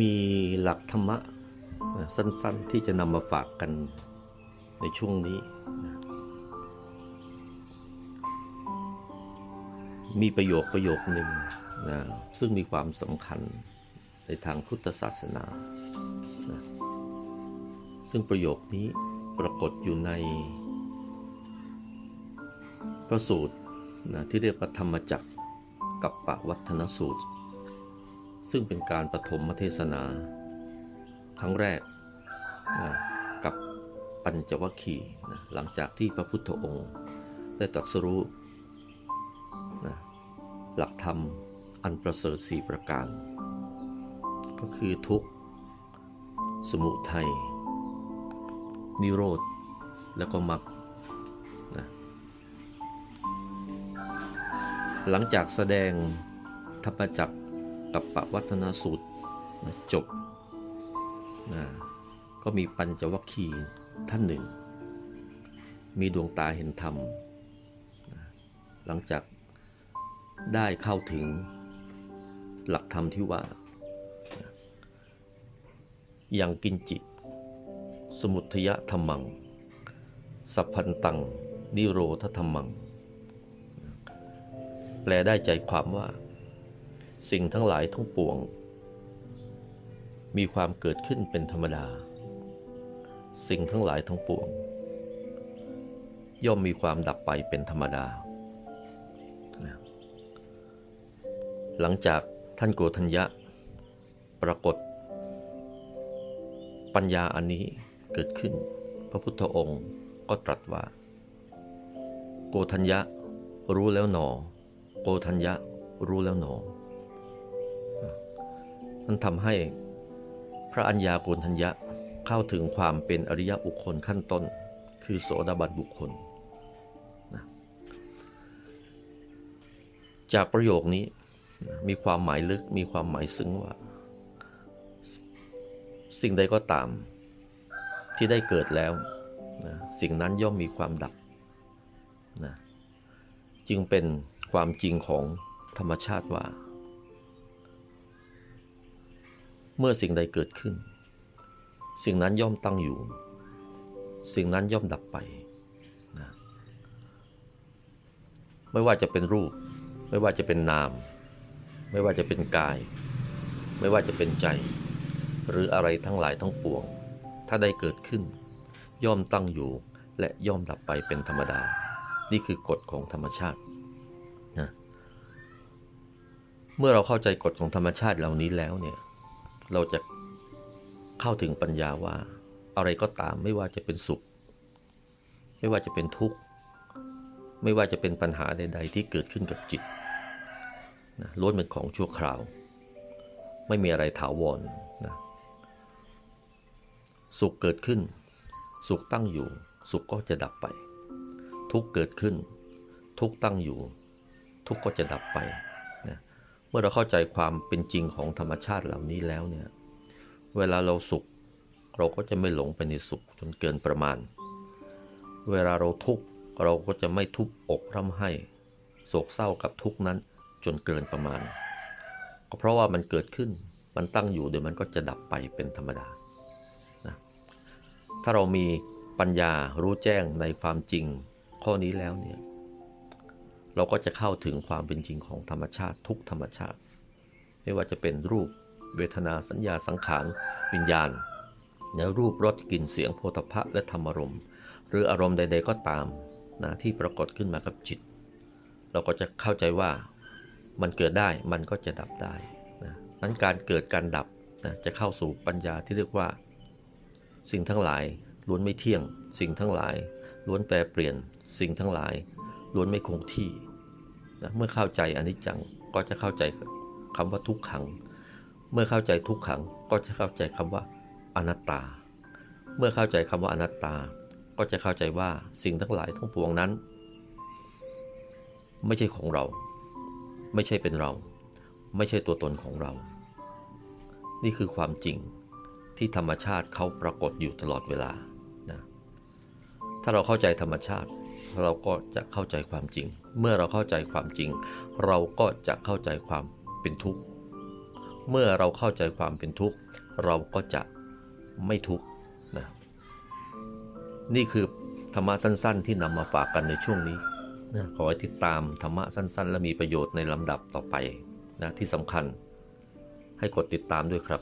มีหลักธรรมะสั้นๆ ที่จะนำมาฝากกันในช่วงนี้ มีประโยคประโยคหนึ่งนะซึ่งมีความสำคัญในทางพุทธศาสนานะซึ่งประโยคนี้ปรากฏอยู่ในพระสูตรนะที่เรียกว่าธรรมจักรกับปวัฒนสูตร ซึ่งเป็นการปฐมเทศนา ครั้งแรกนะกับปัญจวัคคีนะหลังจากที่พระพุทธองค์ได้ตรัสรู้นะหลักธรรมอันประเสริฐสี่ประการ ก็คือทุกข์ สมุทัย นิโรธ แล้วก็มรรคนะหลังจากแสดงธรรมจักร กับปวัฒนสูตรนะจบนะก็มีปัญจวัคคีย์ท่านหนึ่ง มีดวงตาเห็นธรรมนะหลังจากได้เข้าถึงหลักธรรมที่ว่านะยังกินจิตสมุทยธรรมัง สัพพันตัง นิโรธธรรมัง แปลได้ใจความว่า สิ่งทั้งหลายทั้งปวง มีความเกิดขึ้นเป็นธรรมดา สิ่งทั้งหลายทั้งปวง ย่อมมีความดับไปเป็นธรรมดา หลังจากท่านโกธัญญะ ปรากฏ ปัญญาอันนี้เกิดขึ้น พระพุทธองค์ก็ตรัสว่า โกธัญญะรู้แล้วหนอ โกธัญญะรู้แล้วหนอ นั่นทำให้พระอัญญาโกณทัญญะเข้าถึงความเป็นอริยบุคคลขั้นต้น คือโสดาบันบุคคลนะจากประโยคนี้มีความหมายลึกมีความหมายซึ้งว่า สิ่งใดก็ตามที่ได้เกิดแล้วนะสิ่งนั้นย่อมมีความดับนะจึงเป็นความจริงของธรรมชาติว่า เมื่อสิ่งใดเกิดขึ้น สิ่งนั้นย่อมตั้งอยู่ สิ่งนั้นย่อมดับไปนะไม่ว่าจะเป็นรูป ไม่ว่าจะเป็นนาม ไม่ว่าจะเป็นกาย ไม่ว่าจะเป็นใจ หรืออะไรทั้งหลายทั้งปวง ถ้าได้เกิดขึ้น ย่อมตั้งอยู่และย่อมดับไปเป็นธรรมดา นี่คือกฎของธรรมชาตินะเมื่อเราเข้าใจกฎของธรรมชาติเหล่านี้แล้วเนี่ย เราจะเข้าถึงปัญญาว่า อะไรก็ตามไม่ว่าจะเป็นสุข ไม่ว่าจะเป็นทุกข์ ไม่ว่าจะเป็นปัญหาใด ๆ ที่เกิดขึ้นกับจิตนะล้วนเป็นของชั่วคราว ไม่มีอะไรถาวรนะสุขเกิดขึ้น สุขตั้งอยู่ สุขก็จะดับไป ทุกข์เกิดขึ้น ทุกข์ตั้งอยู่ ทุกข์ก็จะดับไป เมื่อเราเข้าใจความเป็นจริงของธรรมชาติเหล่านี้แล้วเนี่ย เวลาเราสุข เราก็จะไม่หลงไปในสุขจนเกินประมาณ เวลาเราทุกข์เราก็จะไม่ทุบอกร่ำไห้ โศกเศร้ากับทุกข์นั้นจนเกินประมาณ ก็เพราะว่ามันเกิดขึ้น มันตั้งอยู่เดี๋ยวมันก็จะดับไปเป็นธรรมดานะถ้าเรามีปัญญารู้แจ้งในความจริงข้อนี้แล้วเนี่ย เราก็จะเข้าถึงความเป็นจริงของธรรมชาติทุกธรรมชาติ ไม่ว่าจะเป็นรูปเวทนาสัญญาสังขารวิญญาณเนื้อรูปรสกลิ่นเสียงโพธพะและธรรมารมณ์หรืออารมณ์ใด ๆ ก็ตามนะที่ปรากฏขึ้นมากับจิต เราก็จะเข้าใจว่ามันเกิดได้มันก็จะดับได้นะนั้นการเกิดการดับนะจะเข้าสู่ปัญญาที่เรียกว่า สิ่งทั้งหลายล้วนไม่เที่ยง สิ่งทั้งหลายล้วนแปรเปลี่ยน สิ่งทั้งหลาย ล้วนไม่คงที่นะเมื่อเข้าใจอนิจจังก็จะเข้าใจคำว่าทุกขัง เมื่อเข้าใจทุกขังก็จะเข้าใจคำว่าอนัตตา เมื่อเข้าใจคำว่าอนัตตา ก็จะเข้าใจว่าสิ่งทั้งหลายทั้งปวงนั้น ไม่ใช่ของเรา ไม่ใช่เป็นเรา ไม่ใช่ตัวตนของเรา นี่คือความจริงที่ธรรมชาติเขาปรากฏอยู่ตลอดเวลานะถ้าเราเข้าใจธรรมชาติ เราก็จะเข้าใจความจริง เมื่อเราเข้าใจความจริง เราก็จะเข้าใจความเป็นทุกข์ เมื่อเราเข้าใจความเป็นทุกข์ เราก็จะไม่ทุกข์นะนี่คือธรรมะสั้น ๆ ที่นำมาฝากกันในช่วงนี้นะขอให้ติดตามธรรมะสั้น ๆ และมีประโยชน์ในลำดับต่อไปนะที่สำคัญให้กดติดตามด้วยครับ